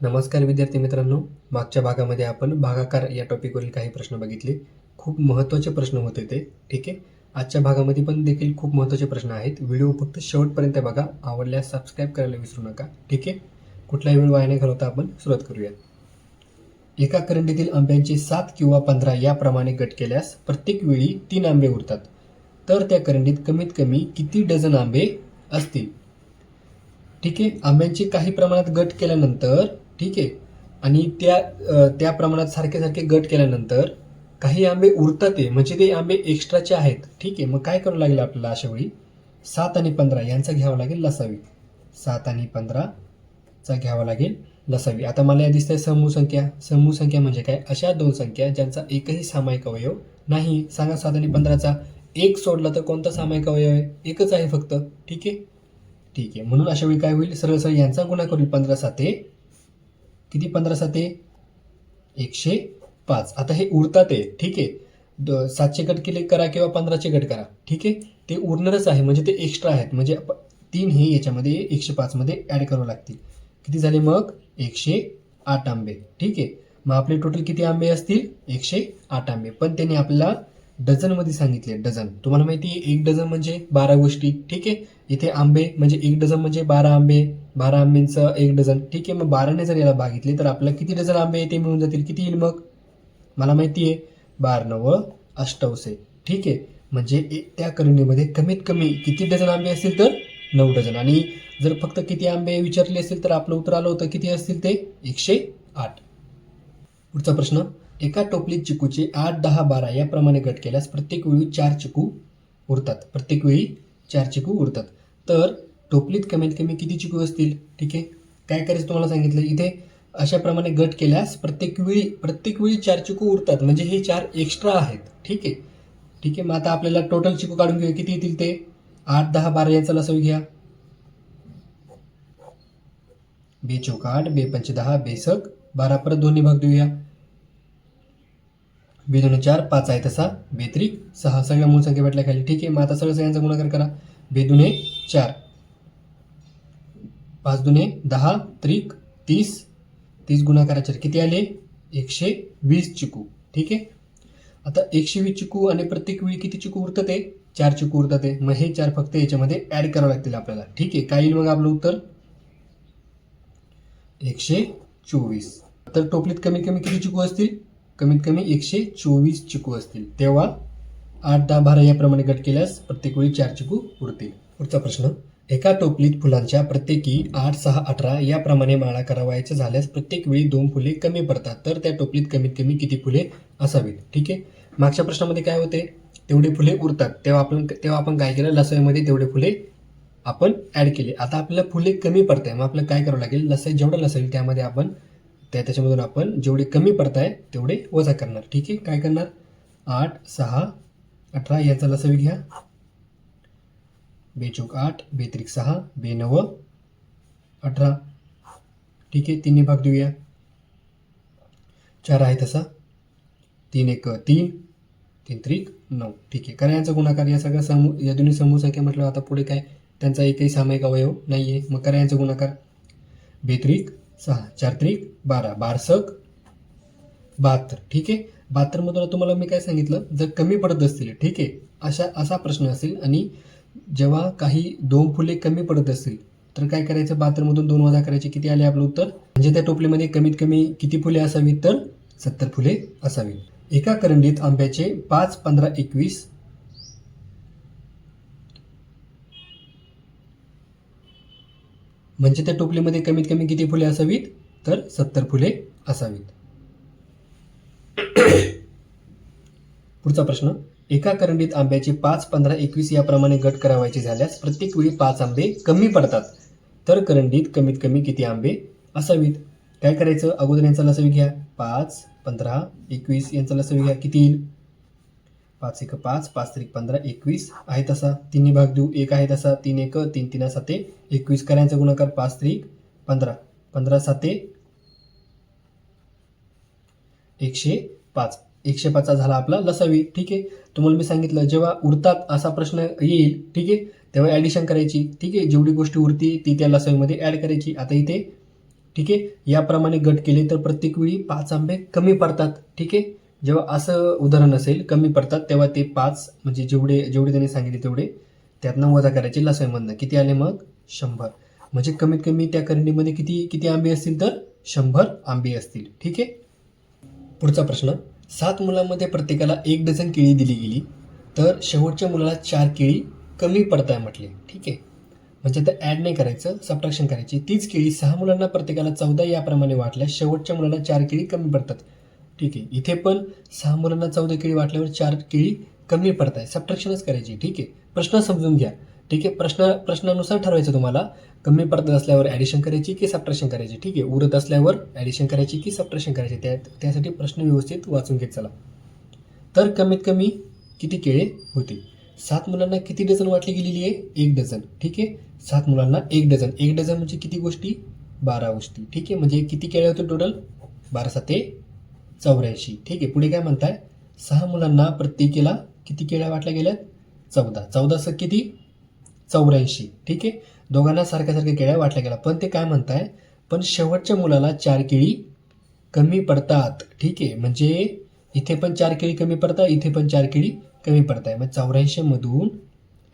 नमस्कार विद्यार्थी मित्रांनो. मागच्या भागामध्ये आपण भागाकार या टॉपिकवरील काही प्रश्न बघितले. खूप महत्त्वाचे प्रश्न होते ते ठीक आहे? आजच्या भागामध्ये पण देखील खूप महत्त्वाचे प्रश्न आहेत. व्हिडिओ फक्त शेवटपर्यंत बघा. आवडल्यास सबस्क्राईब करायला विसरू नका ठीक आहे? कुठलाही वेळ वाया घालवता आपण सुरुवात करूया एका करंडीतील आंब्यांचे सात किंवा पंधरा याप्रमाणे गट केल्यास प्रत्येक वेळी तीन आंबे उरतात. तर त्या करंडीत कमीत कमी किती डझन आंबे असतील? ठीक आहे? आंब्यांचे काही प्रमाणात गट केल्यानंतर ठीक आहे? आणि त्या त्या प्रमाणात सारखे सारखे गट केल्यानंतर काही आंबे उरतात आहे म्हणजे ते आंबे एक्स्ट्राचे आहेत. ठीक आहे? मग काय करावं लागेल आपल्याला अशा वेळी? सात आणि पंधरा यांचा घ्यावा लागेल लसावी. सात आणि पंधराचा घ्यावा लागेल लसावी. आता मला या दिसतंय समूह संख्या. समूह संख्या म्हणजे काय? अशा दोन संख्या ज्यांचा एकही सामायिक अवयव नाही. सांगा सात आणि पंधराचा एक सोडला तर कोणता सामायिक अवयव आहे? एकच आहे फक्त. ठीक आहे? ठीक आहे. म्हणून अशा वेळी काय होईल? सरळ सरळ यांचा गुणा करू पंधरा साते किती? पंधरा साते? एकशे पाच. आता हे उरतात आहे ठीक आहे. द सातशे गट केले करा किंवा पंधराशे गट करा ठीक आहे. ते उरणारच आहे म्हणजे ते एक्स्ट्रा आहेत. म्हणजे तीन हे याच्यामध्ये एकशे पाचमध्ये ॲड करावं लागतील. किती झाले मग? एकशे आठ आंबे ठीक आहे. मग आपले टोटल किती आंबे असतील? एकशे आठ आंबे. पण त्यांनी आपल्याला डझनमध्ये सांगितले डझन. तुम्हाला माहिती आहे एक डझन म्हणजे बारा गोष्टी ठीक आहे? इथे आंबे म्हणजे एक डझन म्हणजे बारा आंबे बारा आंब्यांचं एक डझन ठीक आहे? मग बाराने जर याला भागितले तर आपल्याला किती डझन आंबे आहे ते मिळून जातील? किती येईल मग? मला माहिती आहे बार नव अष्टवसे ठीक आहे? म्हणजे त्या करणीमध्ये कमीत कमी किती डझन आंबे असतील तर नऊ डझन. आणि जर फक्त किती आंबे विचारले असतील तर आपलं उत्तर आलं होतं किती असतील ते? एकशे आठ. पुढचा प्रश्न एका टोपलीत चिकूचे आठ दहा बारा याप्रमाणे गट केल्यास प्रत्येक वेळी चार चिकू उरतात. प्रत्येक वेळी चार चिकू उरतात. तर टोपलीत कमीत कमी किती चिकू असतील? ठीक आहे. काय करायचं तुम्हाला सांगितलं? इथे अशाप्रमाणे गट केल्यास प्रत्येक वेळी प्रत्येक वेळी चार चिकू उरतात. म्हणजे हे चार एक्स्ट्रा आहेत. ठीक आहे. ठीक आहे. मग आता आपल्याला टोटल चिकू काढून घेऊया. किती येतील ते? आठ दहा बारा याचा लसावी घ्या. बे चौक आठ बे पंच दहा बेसक बारा परत दोन्ही भाग देऊया. बी दोन चार पाच आहे तसा. बेत्रिक सहा. सगळ्या मूळ संख्या भेटल्या खाली. ठीक आहे मग आता सगळं सगळ्यांचा गुणाकार करा. बे दुने चार. पाच दुने दहा त्रिक तीस. तीस गुणाकाराच्या किती आले? एकशे वीस चिकू. ठीक आहे? आता एकशे वीस चिकू आणि प्रत्येक वेळी किती चिकू उरतं ते? चार चिकू उरतात ते. मग हे चार फक्त याच्यामध्ये ॲड करावं लागतील आपल्याला. ठीक आहे? काय येईल मग आपलं उत्तर? एकशे चोवीस. तर टोपलीत कमीत कमी किती चिकू असतील? कमीत कमी एकशे चोवीस चिकू असतील. तेव्हा आठ दहा बारा याप्रमाणे गट केल्यास प्रत्येक वेळी चार चिकू उरतील पुढचा प्रश्न एका टोपलीत फुलांच्या प्रत्येकी आठ सहा अठरा याप्रमाणे माळा करावायच्या झाल्यास प्रत्येक वेळी दोन फुले कमी पडतात. तर त्या टोपलीत कमीत कमी किती फुले असावीत? ठीक आहे? मागच्या प्रश्नामध्ये काय होते? तेवढे फुले उरतात तेव्हा आपण तेव्हा आपण काय केलं? लसईमध्ये तेवढे फुले आपण ॲड केले. आता आपल्याला फुले कमी पडत आहे मग आपल्याला काय करावं लागेल? लसाई जेवढं लसेल त्यामध्ये आपण त्या त्याच्यामधून आपण जेवढे कमी पडत आहे तेवढे वजा करणार. ठीक आहे? काय करणार? आठ सहा अठरा याचा लसवी घ्या. बेचोक आठ बेत्रिक सहा बे नव अठरा. ठीक आहे? तिन्ही भाग देऊया. चार आहे तसा. तीन एक तीन. तीन त्रिक नऊ. ठीक आहे? कारण यांचा गुणाकार. या सगळ्या समूह या दोन्ही समूह संख्या म्हटलं आता पुढे काय? त्यांचा एकही सामायिक अवयव नाही आहे मग करा यांचा गुणाकार. बेत्रिक सहा चार त्रिक बारा. बारसक. बहात्तर. ठीक आहे? बहात्तरमधून तुम्हाला मी काय सांगितलं? जर कमी पडत असतील ठीक आहे? अशा असा प्रश्न असेल आणि जेव्हा काही दोन फुले कमी पडत असतील तर काय करायचं? बहात्तरमधून दोन वजा करायचे. किती आले आपलं उत्तर? म्हणजे त्या टोपलीमध्ये कमीत कमी किती फुले असावीत? तर सत्तर फुले असावीत. एका करंडीत आंब्याचे पाच पंधरा एकवीस म्हणजे त्या टोपलीमध्ये कमीत कमी किती फुले असावीत? तर सत्तर फुले असावीत. पुढचा प्रश्न. एका करंडीत आंब्याचे पाच पंधरा एकवीस याप्रमाणे गट करावायचे झाल्यास प्रत्येक वेळी पाच आंबे कमी पडतात. तर करंडीत कमीत कमी किती आंबे असावीत? काय करायचं? अगोदर यांचा लसावी घ्या. पाच पंधरा एकवीस यांचा लसावी घ्या. किती येईल? पाच एक पाच पाच त्रिक पंधरा एकवीस आहे तसा. तिन्ही भाग देऊ. एक आहे तसा तीन एक तीन तीन साते एकवीस करायचा गुणाकार पाच त्रिक पंधरा. पंधरा साते एकशे पाच. एकशे पाचचा झाला आपला लसावी. ठीक आहे? तुम्हाला मी सांगितलं जेव्हा उरतात असा प्रश्न येईल ठीक आहे? तेव्हा ॲडिशन करायची. ठीक आहे? जेवढी गोष्टी उरती ती त्या लसावीमध्ये ॲड करायची. आता इथे ठीक आहे? याप्रमाणे गट केले तर प्रत्येक वेळी पाच आंबे कमी पडतात. ठीक आहे? जेव्हा असं उदाहरण असेल कमी पडतात तेव्हा ते पाच म्हणजे जेवढे जेवढे त्यांनी सांगितले तेवढे त्यातनं वजा करायचे लसाईमधनं किती आले मग? शंभर. म्हणजे कमीत कमी त्या करंडीमध्ये किती किती आंबे असतील तर? शंभर आंबे असतील. ठीक आहे? पुढचा प्रश्न. सात मुलांमध्ये प्रत्येकाला एक डझन केळी दिली गेली तर शेवटच्या मुलाला चार केळी कमी पडताय म्हटले. ठीक आहे? म्हणजे आता ॲड नाही करायचं सबट्रॅक्शन करायची. तीच केळी सहा मुलांना प्रत्येकाला चौदा याप्रमाणे वाटल्या शेवटच्या मुलाला चार केळी कमी पडतात. ठीक आहे. इथे पण सहा मुलांना चौदा केळी वाटल्यावर चार केळी कमी पडत आहे सबट्रॅक्शनच करायची ठीक आहे. प्रश्न समजून घ्या. ठीक आहे. प्रश्न प्रश्नानुसार ठरवायचं तुम्हाला. कमी पडत असल्यावर ॲडिशन करायची की सबट्रॅक्शन करायची? ठीक आहे. उरत असल्यावर ॲडिशन करायची की सबट्रॅक्शन करायची? त्या त्यासाठी प्रश्न व्यवस्थित वाचून घेत चला. तर कमीत कमी किती केळे होते? सात मुलांना किती डझन वाटली गेलेली आहे? एक डझन. ठीक आहे. सात मुलांना एक डझन. एक डझन म्हणजे किती गोष्टी? बारा गोष्टी. ठीक आहे. म्हणजे किती केळे होते टोटल बारा साते चौऱ्याऐंशी. ठीक आहे पुढे काय म्हणताय? सहा मुलांना प्रत्येकीला किती केळ्या वाटल्या गेल्यात? चौदा. चौदा स किती? चौऱ्याऐंशी. ठीक आहे दोघांना सारख्या सारख्या केळ्या वाटल्या गेल्या. पण ते काय म्हणताय? पण शेवटच्या मुलाला चार केळी कमी पडतात. ठीक आहे म्हणजे इथे पण चार केळी कमी पडतात इथे पण चार केळी कमी पडत आहे मग चौऱ्याऐंशीमधून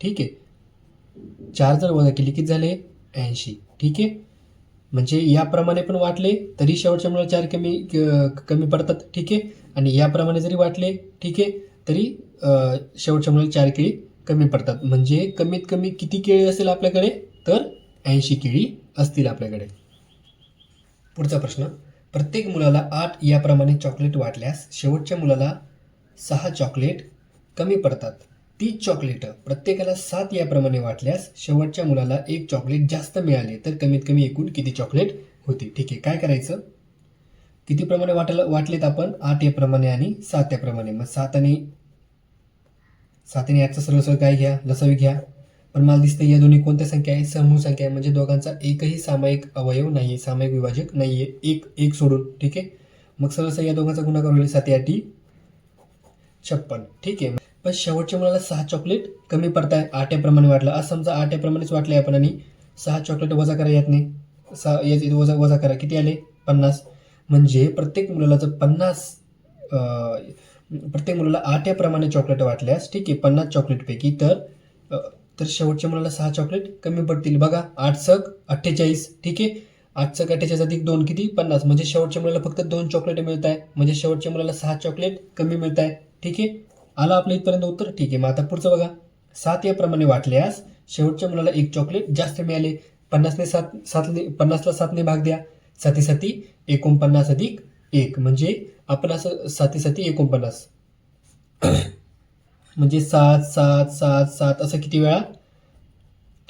ठीक आहे चार जर वजा केली किती झाले? ऐंशी. ठीक आहे म्हणजे याप्रमाणे पण वाटले तरी शेवटच्या मुलाला चार कमी क- कमी पडतात ठीक आहे. आणि याप्रमाणे जरी वाटले ठीक आहे तरी शेवटच्या मुलाला चार केळी कमी पडतात. म्हणजे कमीत कमी किती केळी असेल आपल्याकडे? तर ऐंशी केळी असतील आपल्याकडे. पुढचा प्रश्न. प्रत्येक मुलाला आठ याप्रमाणे चॉकलेट वाटल्यास शेवटच्या मुलाला सहा चॉकलेट कमी पडतात. तीच चॉकलेट प्रत्येकाला सात याप्रमाणे वाटल्यास शेवटच्या मुलाला एक चॉकलेट जास्त मिळाले तर कमीत कमी एकूण किती चॉकलेट होती? ठीक आहे काय करायचं? किती प्रमाणे वाटायला वाटलेत आपण? आठ याप्रमाणे आणि सात याप्रमाणे. मग सात आणि सात आणि आठचा सरळ सरळ काय घ्या? लसावी घ्या. पण मला दिसतं या दोन्ही कोणत्या संख्या आहे समूह संख्या आहे. म्हणजे दोघांचा एकही सामायिक अवयव नाही आहे सामायिक विभाजक नाही आहे एक एक सोडून. ठीक आहे? मग सरळ या दोघांचा गुणाकार होईल सात आठी छप्पन. ठीक आहे. पण शेवटच्या मुलाला सहा चॉकलेट कमी पडताय आट्याप्रमाणे वाटलं. आज समजा आट्याप्रमाणेच वाटले आपण आणि सहा चॉकलेट वजा करा यात नाही. सहा याच वजा वजा करा. किती आले? पन्नास. म्हणजे प्रत्येक मुलाला जर पन्नास प्रत्येक मुलाला आट्याप्रमाणे चॉकलेट वाटल्यास ठीक आहे पन्नास चॉकलेटपैकी तर तर शेवटच्या मुलाला सहा चॉकलेट कमी पडतील. बघा आठ सक अठ्ठेचाळीस ठीक आहे? आठ सक अठ्ठेचाळीस अधिक दोन किती? पन्नास. म्हणजे शेवटच्या मुलाला फक्त दोन चॉकलेट मिळत आहे म्हणजे शेवटच्या मुलाला सहा चॉकलेट कमी मिळत आहे ठीक आहे? आलं आपलं इथपर्यंत उत्तर? ठीक आहे मग आता पुढचं बघा. सात याप्रमाणे वाटल्यास शेवटच्या मुलाला एक चॉकलेट जास्त मिळाले. पन्नासने सात सातने पन्नासला सातने भाग द्या. साती साती एकोणपन्नास अधिक एक. म्हणजे आपण असं साती साती एकोणपन्नास. म्हणजे सात सात सात सात असं किती वेळा?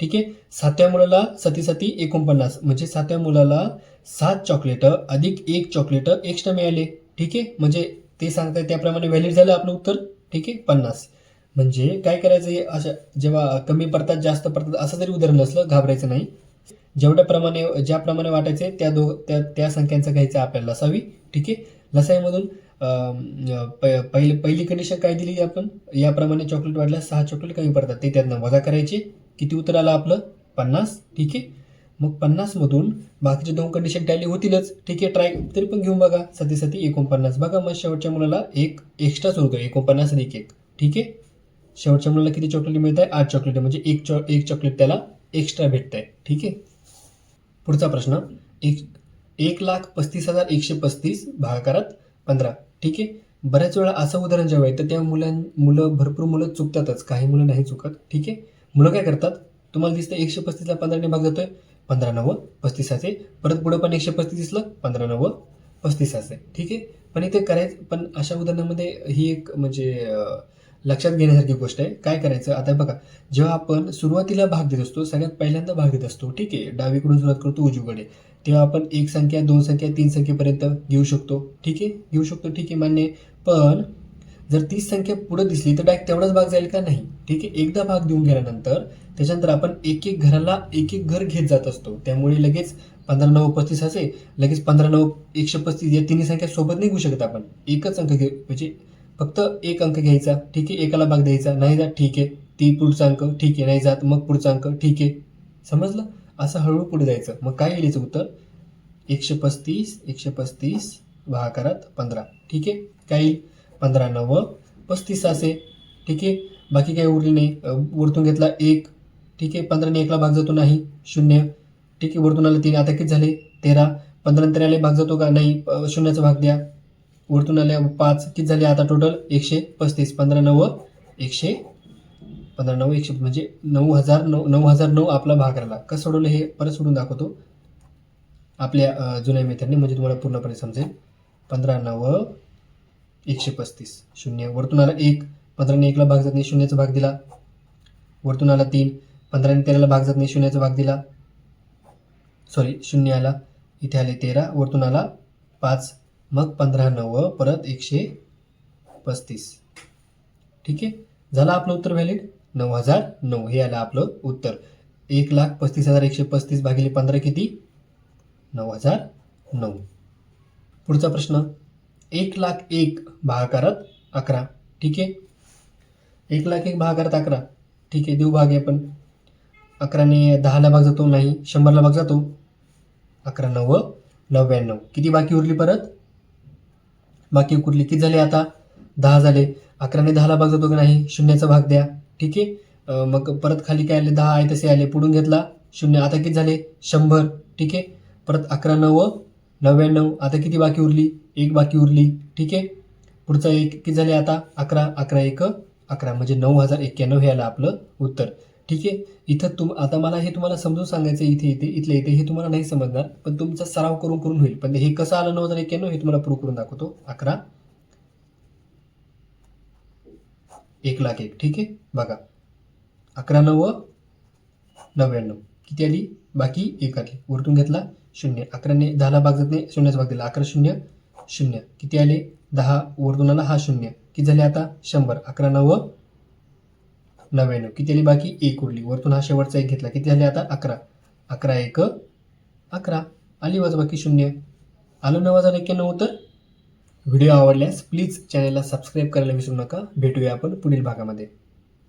ठीक आहे. सातव्या मुलाला सती सती एकोणपन्नास. म्हणजे सातव्या मुलाला सात चॉकलेट अधिक एक चॉकलेट एक्स्ट्रा मिळाले. ठीक आहे. म्हणजे ते सांगताय त्याप्रमाणे व्हॅलिड झालं आपलं उत्तर? ठीक आहे? पन्नास. म्हणजे काय करायचं हे? अशा जेव्हा कमी पडतात जास्त पडतात असं जरी उदाहरण असलं घाबरायचं नाही. जेवढ्या प्रमाणे ज्याप्रमाणे वाटायचे त्या दो त्या त्या संख्यांचा घ्यायचं आपल्याला. लसावी ठीक आहे? लसाईमधून प- पहिली पहिली कंडिशन काय दिली आपण? याप्रमाणे चॉकलेट वाटल्यास सहा चॉकलेट कमी पडतात. ते त्यांना वजा करायचे. किती उत्तर आलं आपलं? पन्नास. ठीक आहे? मग पन्नासमधून बाकीचे दोन कंडिशन टॅली होतीलच. ठीक आहे ट्राय तरी पण घेऊन बघा. सती सती एकोणपन्नास. बघा मग शेवटच्या मुलाला एक एक्स्ट्राच होतो एकोणपन्नास आणि एक एक. ठीक आहे? शेवटच्या मुलाला किती चॉकलेट मिळत आहे आठ चॉकलेट म्हणजे एक चॉ एक चॉकलेट त्याला एक्स्ट्रा भेटत आहे ठीक आहे? पुढचा प्रश्न. एक एक लाख पस्तीस हजार एकशे पस्तीस भागाकारात पंधरा. ठीक आहे? बऱ्याच वेळा असं उदाहरण जेव्हा येतं त्या मुलां मुलं भरपूर मुलं चुकतातच. काही मुलं नाही चुकत. ठीक आहे? मुलं काय करतात? तुम्हाला दिसतं एकशे पस्तीसला पंधराने भाग जातोय. पंधरा नव्वद पस्तीसाचे. परत पुढं पण एकशे पस्तीस दिसलं पंधरा नव्वद पस्तीसाचे. ठीक आहे? पण इथे करायचं पण अशा उदाहरणामध्ये ही एक म्हणजे लक्षात घेण्यासारखी गोष्ट आहे. काय करायचं? आता बघा जेव्हा आपण सुरुवातीला भाग देत असतो सगळ्यात पहिल्यांदा भाग देत असतो ठीक आहे? डावीकडून सुरुवात करतो उजवीकडे. तेव्हा आपण एक संख्या दोन संख्या तीन संख्येपर्यंत घेऊ शकतो ठीक आहे? घेऊ शकतो ठीक आहे मान्य पण जर तीस संख्या पुढे दिसली तर डायरेक्ट तेवढाच भाग जाईल का नाही? ठीक आहे एकदा भाग देऊन गेल्यानंतर त्याच्यानंतर आपण एक एक घराला एक एक घर घेत जात असतो. त्यामुळे लगेच पंधरा नऊ पस्तीस असे लगेच पंधरा नऊ एकशे पस्तीस या तिन्ही संख्या सोबत नाही घेऊ शकत आपण. एकच अंक घे म्हणजे फक्त एक अंक घ्यायचा. ठीक आहे एकाला भाग द्यायचा. नाही जात ठीक आहे. ती पुढचा अंक ठीक आहे. नाही जात मग पुढचा अंक ठीक आहे. समजलं? असं हळूहळू पुढे जायचं. मग काय येईल याचं उत्तर? एकशे पस्तीस एकशे पस्तीस भागाकारात पंधरा. ठीक आहे? काय येईल? पंधरा नव्व पस्तीस असे. ठीक आहे? बाकी काही उरले नाही. वरतून घेतला एक. ठीक आहे? पंधराने एकला भाग जातो नाही. शून्य. ठीक आहे? वरतून आलं तीन. आता किती झाले? तेरा. पंधरा तेराला भाग जातो का? नाही. शून्याचा भाग द्या. वरतून आल्या पाच. किती झाले आता टोटल एकशे पस्तीस. पंधरा नऊ एकशे पंधरा नऊ एकशे म्हणजे नऊ हजार नऊ नऊ हजार नऊ आपला भाग राहिला. कसं सोडवलं हे? परत सोडून दाखवतो. आपल्या जुन्या मेथडने. म्हणजे तुम्हाला पूर्णपणे समजेल. पंधरा नऊ एकशे पस्तीस. शून्य. वरतून आला एक पंधराने एकला भाग जात नाही शून्याचा भाग दिला. वरतून आला तीन पंधराने तेराला भाग जात नाही शून्याचा भाग दिला. सॉरी शून्य आला. इथे आले तेरा वरतून आला पाच मग पंधरा नव परत एकशे पस्तीस. ठीक आहे? झालं आपलं उत्तर व्हॅलिड नऊ हजार नऊ. हे आलं आपलं उत्तर. एक लाख पस्तीस हजार एकशे पस्तीस भागिले पंधरा किती? नऊ हजार नऊ. पुढचा प्रश्न. एक लाख एक भागाकारात अकरा. ठीक आहे? एक लाख एक भागाकारात अकरा. ठीक आहे देऊ भाग आहे आपण अकराने दहाला भाग जातो नाही शंभरला भाग जातो. अकरा नव्व नव्याण्णव. किती बाकी उरली परत? बाकी उरली किती झाले आता? दहा झाले. अकराने दहाला भाग जातो की नाही? शून्याचा भाग द्या. ठीक आहे? मग परत खाली काय आले? दहा आहे तसे आले. पुढून घेतला. शून्य. आता किती झाले? शंभर. ठीक आहे? परत अकरा नव्व नव्याण्णव आता किती बाकी उरली? एक बाकी उरली. ठीक आहे? पुढचा एक किती झाले आता? अकरा अकरा एक अकरा. म्हणजे नऊ हजार एक्क्याण्णव हे आलं आपलं उत्तर. ठीक आहे? इथं तुम आता मला हे तुम्हाला समजून सांगायचं आहे इथे इथे इथले इथे हे तुम्हाला नाही समजणार पण तुमचा सराव करून करून होईल. पण हे कसं आलं नऊ हजार एक्क्याण्णव हे तुम्हाला प्रूव्ह करून दाखवतो. अकरा. एक लाख एक. ठीक आहे? बघा. अकरा नव्व नव्याण्णव. किती आली? बाकी एक आली. वरतून घेतला. शून्य. अकराने दहाला भाग जात नाही शून्याचा भाग दिला. अकरा शून्य शून्य. किती आले? दहा. वरतून आला हा शून्य. किती झाले आता? शंभर. अकरा नव नव्याण्णव. किती आली बाकी? एक उरली वरतून हा शेवटचा एक घेतला. किती झाले आता? अकरा. अकरा एक अकरा. आली वाज बाकी शून्य. आलो नऊ हजार एक्क्याण्णव तर? व्हिडिओ आवडल्यास प्लीज चॅनलला सबस्क्राईब करायला विसरू नका. भेटूया आपण पुढील भागामध्ये.